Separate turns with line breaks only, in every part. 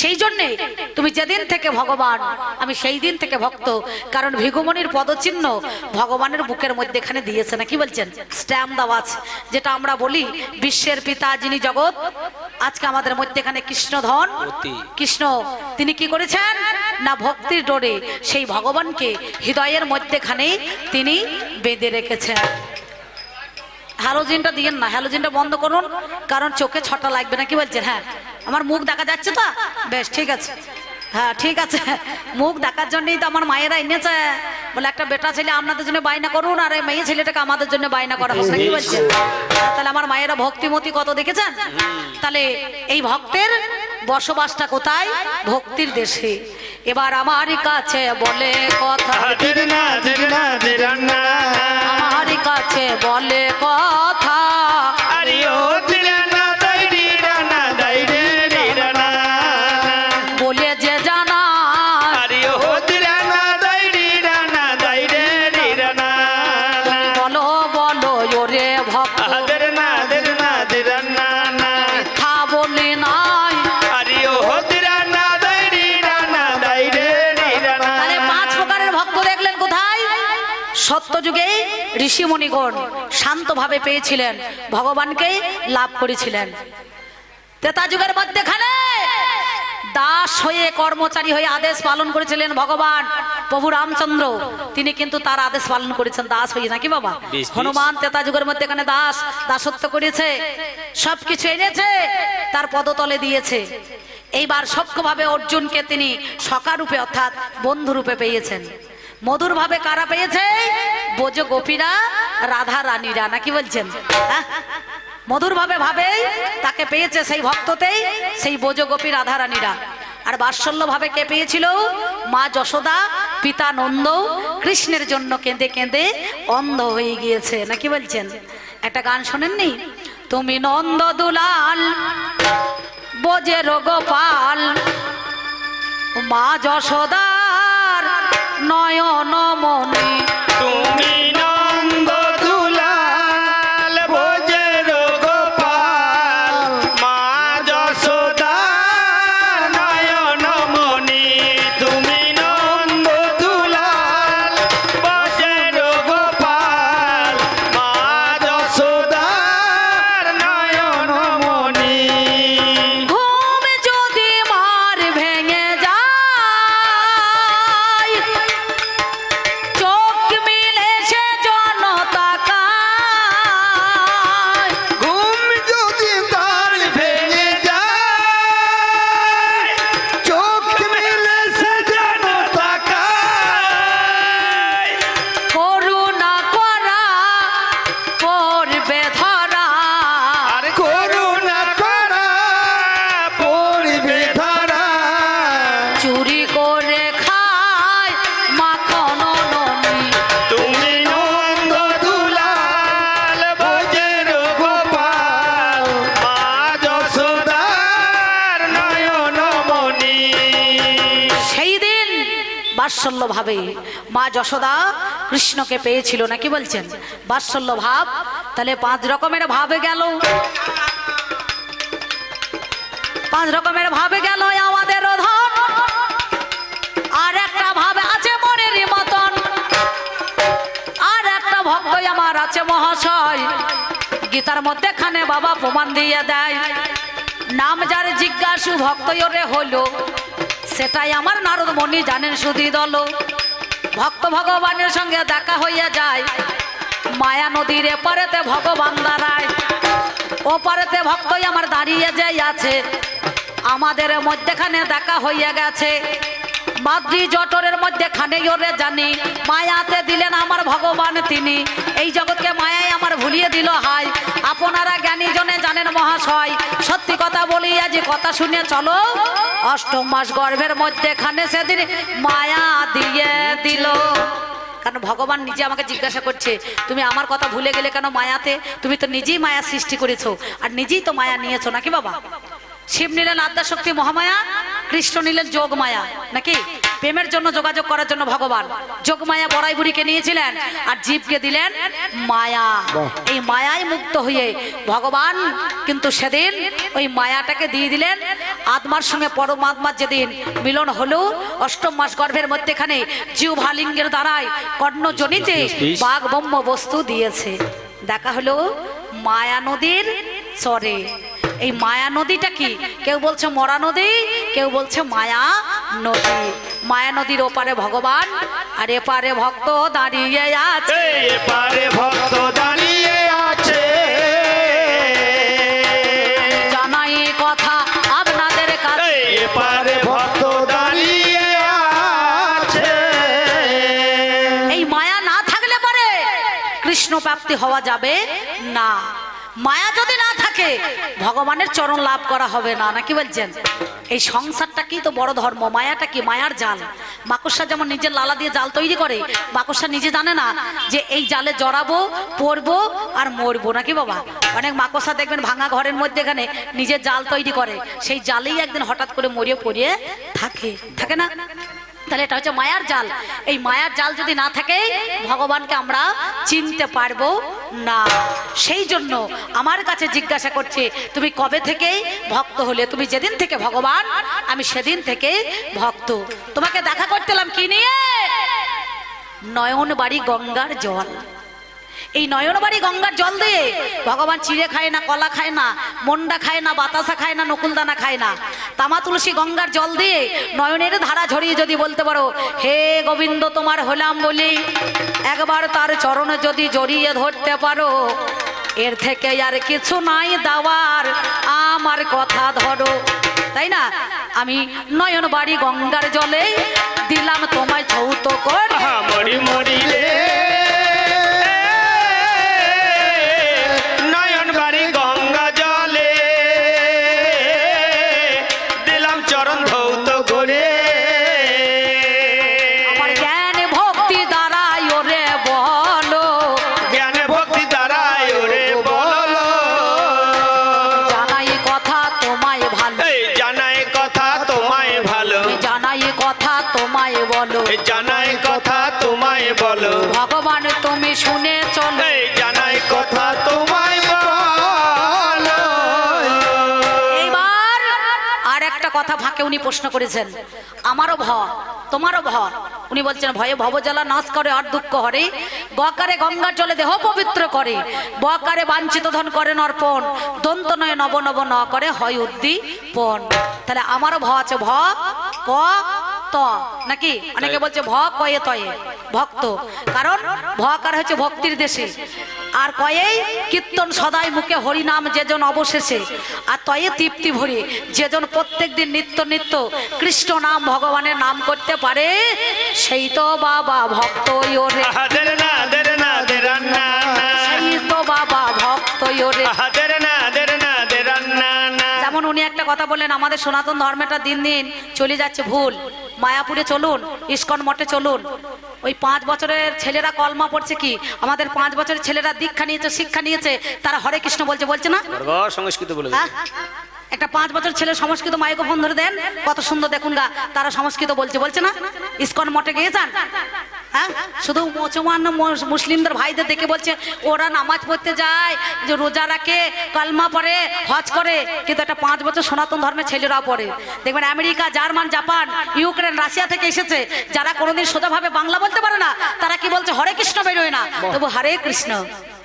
সেই জন্যে তুমি যেদিন থেকে ভগবান আমি সেই দিন থেকে ভক্ত। কারণ ভিগুমণির পদচিহ্ন ভগবানের বুকের মধ্যে এখানে দিয়েছে না কি বলছেন? স্ট্যাম্প দেওয়া আছে যেটা আমরা বলি বিশ্বের পিতা যিনি জগৎ আজকে আমাদের মধ্যে এখানে কৃষ্ণধন। কৃষ্ণ তিনি কি করেছেন? না ভক্তির ডোরে সেই ভগবানকে হৃদয়ের মধ্যেখানেই তিনি বেঁধে রেখেছেন। হ্যালোজিনটা দিয়েন না হ্যালোজিনটা বন্ধ করুন কারণ চোখে ছটা লাগবে না কি বলছেন? হ্যাঁ। আমার মুখ দেখা যাচ্ছে তো? বেশ ঠিক আছে। হ্যাঁ ঠিক আছে। মুখ দেখার জন্যই তো আমার মায়েরা এনেছে। বলে একটা বেটা ছেলে আপনাদের জন্য বায়না করুন আর এই মেয়ে ছেলেটাকে আমাদের জন্য বায়না করা হোক। না কি বলছেন তাহলে আমার মায়েরা ভক্তিমতি কত দেখেছেন? তাহলে এই ভক্তের বসবাসটা কোথায়? ভক্তির দেশে। এবার আমার কাছে বলে কথা। আমার কাছে বলে কথা। সত্যযুগে ঋষিমণিগণ শান্তভাবে পেয়েছিলেন ভগবানকে লাভ করেছিলেন। তেতা যুগের মধ্যেখানে দাস হয়ে কর্মচারী হয়ে আদেশ পালন করেছিলেন ভগবান প্রভু রামচন্দ্র। তিনি কিন্তু তার আদেশ পালন করেছেন দাস হয়ে নাকি বাবা। হনুমান তেতা যুগের মধ্যে এখানে দাস দাসত্ব করেছে সবকিছু এনেছে তার পদতলে দিয়েছে। এইবার সক্ষভাবে অর্জুনকে তিনি সকারূপে অর্থাৎ বন্ধুরূপে পেয়েছেন। মধুর ভাবে কারা পেয়েছে? বোঝ গোপীরা, রাধা রানীরা, নাকি বলছেন? হ্যাঁ? মধুর ভাবে ভাবেই তাকে পেয়েছে সেই ভক্ততেই সেই বোঝ গোপী, রাধা রানীরা। আর বাৎসল্য ভাবে কে পেয়েছিল? মা যশোদা, পিতা নন্দ, কৃষ্ণের জন্য কেঁদে কেঁদে অন্ধ হয়ে গিয়েছে, নাকি বলছেন? একটা গান শোনেননি? তুমি নন্দ দুলাল, বোঝে গোপাল মা যশোদার নয়ন মনে।
তুমি
বাৎসল্য ভাবে মা যশোদা কৃষ্ণকে পেয়েছিল, নাকি বলছেন? বাৎসল্য ভাব তাহলে পাঁচ রকমের ভাবে গেল। পাঁচ রকমের ভাবে গেল আমাদের ধন। আর একটা ভাবে আছে মনের মতন। আর একটা ভক্ত আমার আছে মহাশয়। গীতার মধ্যে খানে বাবা প্রমাণ দিয়ে দেয়। নাম যার জিজ্ঞাসু ভক্ত ওরে হলো। সেটাই আমার নারদ মণি জানেন সুধি দল। ভক্ত ভগবানের সঙ্গে দেখা হইয়া যায়। মায়া নদীর এপারেতে ভগবান দাঁড়ায়। ওপারেতে ভক্তই আমার দাঁড়িয়ে যাই আছে। আমাদের মধ্যেখানে দেখা হইয়া গেছে। মাদ্রি জটরের মধ্যে খানে ওরে জানি। মায়াতে দিলেন আমার ভগবান তিনি। এই জগৎকে মায়ায় আমার ভুলিয়ে দিল হাই আপনারা জ্ঞানী জনে জানেন মহাশয়, সত্যি কথা বলি, আজ কথা শুনে চলো। অষ্টম মাস গর্ভের মধ্যে খানে সেদিন মায়া দিয়ে দিল। কারণ ভগবান নিজে আমাকে জিজ্ঞাসা করছে, তুমি আমার কথা ভুলে গেলে কেন মায়াতে? তুমি তো নিজেই মায়া সৃষ্টি করেছ, আর নিজেই তো মায়া নিয়েছো, নাকি বাবা? শিব নিলেন আদ্যা শক্তি মহামায়া, কৃষ্ণ নিলেন যোগ মায়া নাকি? প্রেমের জন্য যোগাযোগ করার জন্য ভগবান। যোগমায়া বড়াই বুড়িকে নিয়েছিলেন আর জীবকে দিলেন মায়া। এই মায়ায় মুক্ত হয়ে ভগবান কিন্তু সেদিন ওই মায়াটাকে দিয়ে দিলেন। আত্মার সঙ্গে পরমাত্মার যেদিন মিলন হলো অষ্টম মাস গর্ভের মধ্যেখানে জিহ্বালিঙ্গের দ্বারায় কর্ণজনিতে বাঘ ব্রহ্ম বস্তু দিয়েছে। দেখা হলো মায়া নদীর চরে। এই মায়া নদীটা কি? কেউ বলছে মরা নদী কেউ বলছে মায়া নদী। মায়া নদীর ওপারে ভগবান আর এপারে ভক্ত দাঁড়িয়ে আছে।
এই পারে ভক্ত দাঁড়িয়ে আছে।
জানাই কথা আপনাদের কাছে।
এই পারে ভক্ত দাঁড়িয়ে আছে।
এই মায়া না থাকলে পরে কৃষ্ণ প্রাপ্তি হওয়া যাবে না। মায়া যদি না থাকে ভগবানের চরণ লাভ করা হবে না নাকি বলছেন? এই সংসারটা কি তো বড় ধর্ম, মায়াটা কি? মায়ার জাল। মাকড়সা যেমন নিজের লালা দিয়ে জাল তৈরি করে মাকড়সা নিজে জানে না যে এই জালে জড়াবো, পড়ব আর মরবো। নাকি বাবা? অনেক মাকড়সা দেখবেন ভাঙা ঘরের মধ্যে এখানে নিজের জাল তৈরি করে। সেই জালেই একদিন হঠাৎ করে মরিয়ে পড়িয়ে থাকে। থাকে না? তাহলে এটা হচ্ছে মায়ার জাল। এই মায়ার জাল যদি না থাকে, ভগবানকে আমরা চিনতে পারব না। সেই জন্য আমার কাছে জিজ্ঞাসা করছে, তুমি কবে থেকে ভক্ত হলে? তুমি যেদিন থেকে ভগবান, আমি সেদিন থেকে ভক্ত। তোমাকে দেখা করতেলাম কি নিয়ে? নয়ন বাড়ি গঙ্গার জল। এই নয়নবাড়ি গঙ্গার জল দিয়ে ভগবান চিড়ে খায় না কলা খায় না মন্ডা খায় না বাতাসা খায় না নকুলদানা খায় না। তামা তুলসী গঙ্গার জল দিয়ে নয়নের ধারা ঝরিয়ে যদি বলতে পারো হে গোবিন্দ তোমার হলাম বলি। একবার তার চরণে যদি জড়িয়ে ধরতে পারো এর থেকে আর কিছু নাই দাওয়ার আমার কথা ধরো। তাই না? আমি নয়ন বাড়ি গঙ্গার জলে দিলাম তোমায় ছৌত করে
আহা, মরি মরি
জানাই কথা তোমায় বলো। ভগবান তুমি শুনে চলো।
এই জানাই কথা তোমায় বলো।
এইবার আর একটা কথা ফাঁকে উনি প্রশ্ন করেছেন। আমারও ভ তোমারও ভ উনি বলছেন ভয়ে ভবজ্বালা নাশ করে আর দুঃখ হরে। বকারে গঙ্গার জলে দেহ পবিত্র করে। বকারে বাঞ্ছিত ধন করে নর্পণ। দন্ত নয় নব নব ন করে হয় উদ্দীপন। তাহলে আমারও ভ আছে। ভ ক ত নাকি? অনেকে বলছে ভ কয়ে তয়ে। ভক্ত। কারণ ভকার হচ্ছে ভক্তির দেশে। আর কয়েই কীর্তন সদাই মুখে হরিনাম যেজন অবশেষে। আর তয়ে তৃপ্তি ভরে। যেজন প্রত্যেক দিন নিত্য নিত্য কৃষ্ণ নাম ভগবানের নাম করতে পারে, সেই তো বাবা ভক্ত
না
কথা বললেন আমাদের সনাতন ধর্মটা দিন দিন চলে যাচ্ছে ভুল। মায়াপুরে চলুন ইস্কন মঠে চলুন। ওই পাঁচ বছরের ছেলেরা কলমা পড়ছে কি? আমাদের পাঁচ বছরের ছেলেরা দীক্ষা নিয়েছে শিক্ষা নিয়েছে তারা হরে কৃষ্ণ বলছে বলছে না?
সংস্কৃত বলে
হ্যাঁ? একটা পাঁচ বছর ছেলে সংস্কৃত মাইক্রোফোন ধরে দেন। কত সুন্দর দেখুন গা তারা সংস্কৃত বলছে বলছে না? ইস্কন মঠে গিয়েছেন হ্যাঁ? শুধু মুসলমান মুসলিমদের ভাইদের দেখে বলছে ওরা নামাজ পড়তে যায় যে রোজা রাখে কালমা পড়ে হজ করে। কিন্তু একটা পাঁচ বছর সনাতন ধর্মের ছেলেরা পড়ে। দেখবেন America German Japan Ukraine Russia থেকে এসেছে। যারা কোনোদিন সোজাভাবে বাংলা বলতে পারে না তারা কি বলছে হরে কৃষ্ণ বেরোয় না। তবু হরে কৃষ্ণ।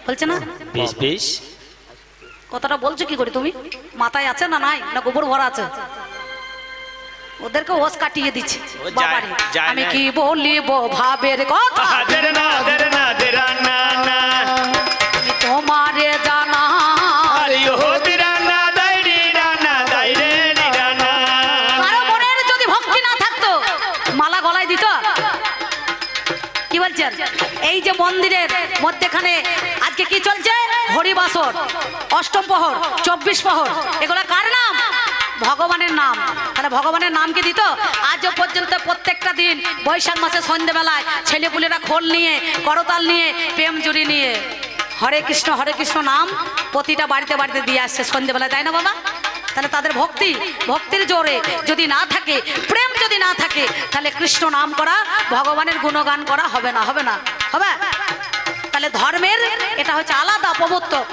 বলছে না?
বেশ বেশ
কথাটা বলছো কি করে তুমি? মাথায় আছে না নাই? না গোবর ভরা আছে? ওদেরকে ওস কাটিয়ে দিচ্ছে। আমি কি বলিব ভাবের কথা? তোমারে জানা। যদি ভক্তি না থাকতো মালা গলায় দিত? কি বলছেন? এই যে মন্দিরের মধ্যেখানে আজকে কি চলছে? হরিবাসর, অষ্টম প্রহর, চব্বিশ প্রহর। এগুলো কার নাম? ভগবানের নাম। তাহলে ভগবানের নাম কি দিত? আজও পর্যন্ত প্রত্যেকটা দিন বৈশাখ মাসে সন্ধ্যেবেলায় ছেলেপুলেরা খোল নিয়ে, করতাল নিয়ে, প্রেম জুড়ি নিয়ে। হরে কৃষ্ণ হরে কৃষ্ণ নাম প্রতিটা বাড়িতে বাড়িতে দিয়ে আসছে সন্ধ্যেবেলায় তাই না বাবা? তাহলে তাদের ভক্তি, ভক্তির জোরে যদি না থাকে, প্রেম যদি না থাকে, তাহলে কৃষ্ণ নাম করা, ভগবানের গুণগান করা হবে না হবে না, হবে? তাহলে ধর্মের এটা হচ্ছে আলাদা প্রবর্তক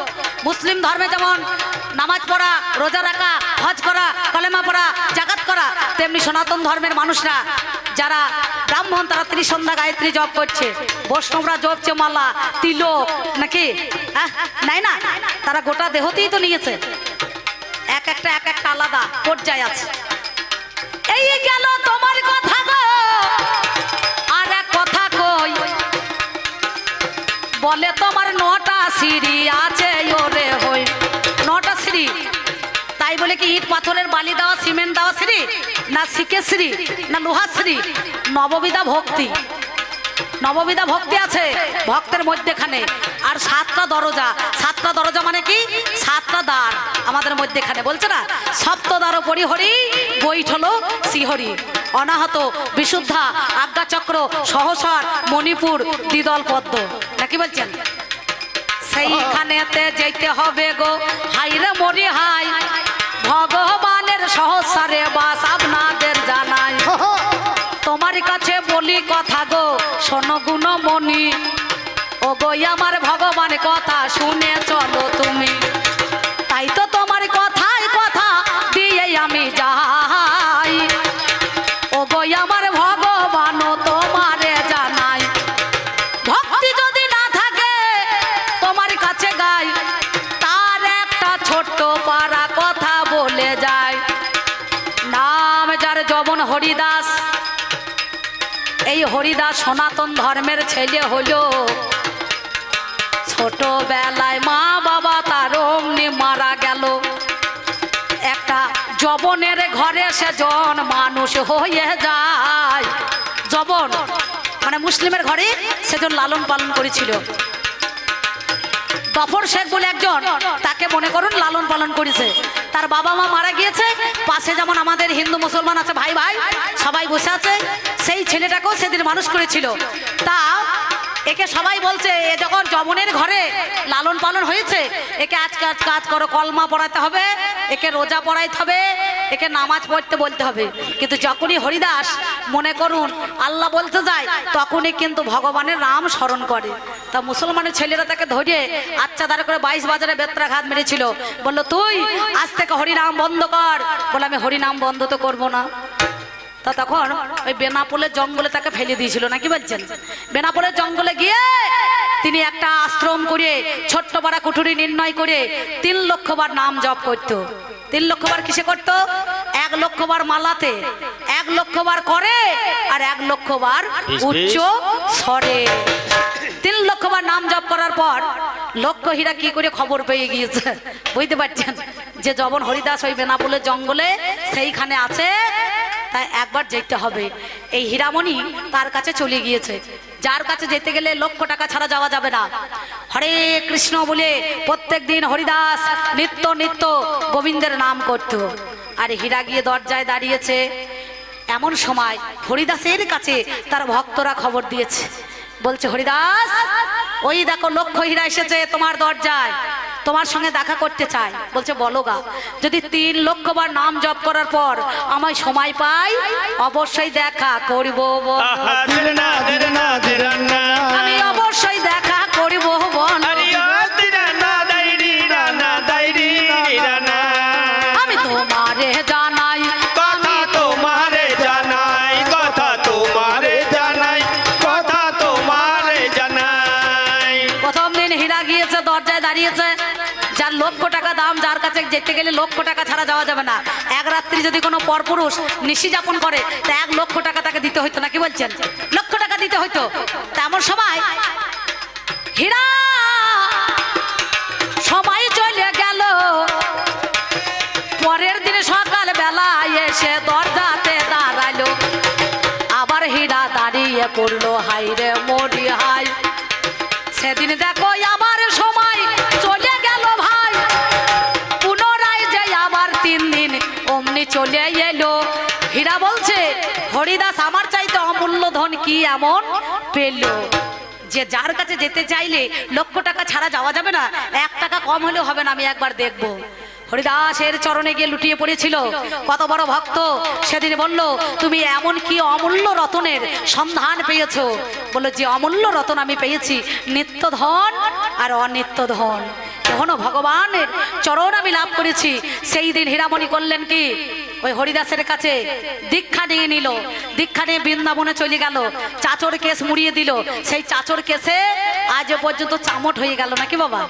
মুসলিম ধর্মে যেমন নামাজ পড়া, রোজা রাখা, হজ করা, কলেমা পড়া, জাকাত করা, তেমনি সনাতন ধর্মের মানুষরা যারা ব্রাহ্মণ তারা ত্রিসন্ধ্যা গায়ত্রী জপ করছে, বৈষ্ণবরা জপছে মালা, তিলক, নাকি? নাই না? তারা গোটা দেহতেই তো নিয়েছে। এক একটা এক একটা আলাদা পর্যায়ে আছে। এই গেল তোমার বলে তোমার নটা সিঁড়ি আছে, ওরে হই। নটা সিঁড়ি? তাই বলে কি ইট পাথরের বালি দেওয়া, সিমেন্ট দেওয়া সিঁড়ি? না শিখে সিঁড়ি? না লোহা সিঁড়ি? নববিধা ভক্তি। নববিধা ভক্তি আছে, ভক্তের মধ্যেখানে। আর সাতটা দরজা সাতটা দরজা মানে কি? সাতটা দ্বার আমাদের মধ্যেখানে, বলছে না? সপ্ত দ্বার পরিহরি বৈঠ হলো শ্রীহরি। অনাহত, বিশুদ্ধা, আজ্ঞাচক্র, সহসর, মণিপুর, দ্বিদল পদ্ম। নাকি বলছেন? সেইখানেতে যেতে হবে গো হাইরে মরি হাই ভগবানের শোনো গুণমণি ও গো আমার ভগবান কথা শুনে চলো তুমি তাই তো তোমার কথাই কথা দিয়ে আমি যাই ও গো আমার ভগবান তোমারে জানাই ভক্তি যদি না থাকে তোমার কাছে গাই তার একটা ছোট্ট পারা কথা বলে যায় নাম যার জবন হরিদাস এই হরিদাস সনাতন ধর্মের ছেলে হলো। ছোটবেলায় মা বাবা তার অমনি মারা গেল। একটা জবনের ঘরে সে জন মানুষ হয়ে যায়। জবন মানে মুসলিমের ঘরে সেজন লালন পালন করেছিল। গফর শেখ বলে একজন, তাকে মনে করুন লালন পালন করেছে। তার বাবা মা মারা গিয়েছে, পাশে যেমন আমাদের হিন্দু মুসলমান আছে, ভাই ভাই, সবাই বসে আছে, সেই ছেলেটাকেও সেদিন মানুষ করেছিল। তা একে সবাই বলছে, এ যখন যমনের ঘরে লালন পালন হয়েছে, একে আজ কাজ কাজ করো, কলমা পড়াতে হবে, একে রোজা পড়াইতে হবে একে নামাজ পড়তে বলতে হবে। কিন্তু যখনই হরিদাস মনে করুন আল্লাহ বলতে যায়, তখনই কিন্তু ভগবানের নাম স্মরণ করে। তা মুসলমানের ছেলেরা তাকে ধরে আচ্ছা দাঁড় করে বাইশ বাজারে বেত্রাঘাত মেরেছিল। বলল, তুই আজ থেকে হরিনাম বন্ধ কর। বলে, আমি হরিনাম বন্ধ তো করব না। তা তখন ওই বেনাপোলের জঙ্গলে তাকে ফেলে দিয়েছিল, নাকি বলছেন? বেনাপোলের জঙ্গলে গিয়ে তিনি একটা আশ্রম করে, ছোট্ট পাড়া কুঠুরি নির্ণয় করে তিন লক্ষ বার নাম জপ করত। তিন লক্ষ বার কিসে করতো? এক লক্ষ বার মালাতে। এক লক্ষ বার করে আর এক লক্ষ বার উচ্চ স্বরে। তিন লক্ষ বার নাম জপ করার পর লক্ষ হীরা কি করে খবর পেয়ে গিয়েছে? বুঝতে পারছেন? যে যবন হরিদাস ওই বেনাপুলের জঙ্গলে সেইখানে আছে তাই একবার যেতে হবে। এই হীরামণি তার কাছে চলে গিয়েছে। যার কাছে যেতে গেলে লক্ষ টাকা ছাড়া যাওয়া যাবে না। হরে কৃষ্ণ বলে প্রত্যেক দিন হরিদাস নিত্য নিত্য গোবিন্দের নাম করত। আর হীরা গিয়ে দরজায় দাঁড়িয়েছে। এমন সময় হরিদাসের কাছে তার ভক্তরা খবর দিয়েছে। বলছে, হরিদাস, ওই দেখো লক্ষ হীরা এসেছে তোমার দরজায়। তোমার সঙ্গে দেখা করতে চাই বলছে বলো গা যদি তিন লক্ষ বার নাম জপ করার পর আমায় সময় পাই অবশ্যই দেখা করব আমি অবশ্যই দেখা টাকা দাম যার কাছে যেতে গেলে লক্ষ টাকা ছাড়া যাওয়া যাবে না। এক রাত্রি যদি কোনো পরপুরুষ নিশি যাপন করে, তা এক লক্ষ টাকা তাকে দিতে হইতো নাকি বলছেন? লক্ষ টাকা দিতে হইতো। তেমন সময় হীরা সময় চলে গেল। পরের দিন সকাল বেলায় এসে দরজাতে আবার হীরা দাঁড়িয়ে পড়ল হাই রে মরি হাই সেদিন দেখো আবার এমন পেল যে যার কাছে যেতে চাইলে লক্ষ টাকা ছাড়া যাওয়া যাবে না, এক টাকা কম হলেও হবে না, আমি একবার দেখব। হরিদাসের চরণে গিয়ে লুটিয়ে পড়েছিল। কত বড় ভক্ত। সেদিন বলল, তুমি এমন কি অমূল্য রতনের সন্ধান পেয়েছ? বলল, যে অমূল্য রতন আমি পেয়েছি নিত্য ধন আর অনিত্য ধন কখনো ভগবানের চরণ আমি লাভ করেছি। সেই দিন হীরামণি করলেন কি? ওই হরিদাসের কাছে দীক্ষা নিয়ে নিল। দীক্ষা নিয়ে বৃন্দাবনে চলে গেল। চাচর কেস মুড়িয়ে দিল। সেই চাচর কেসে আজ পর্যন্ত চামট হয়ে গেল নাকি বাবা?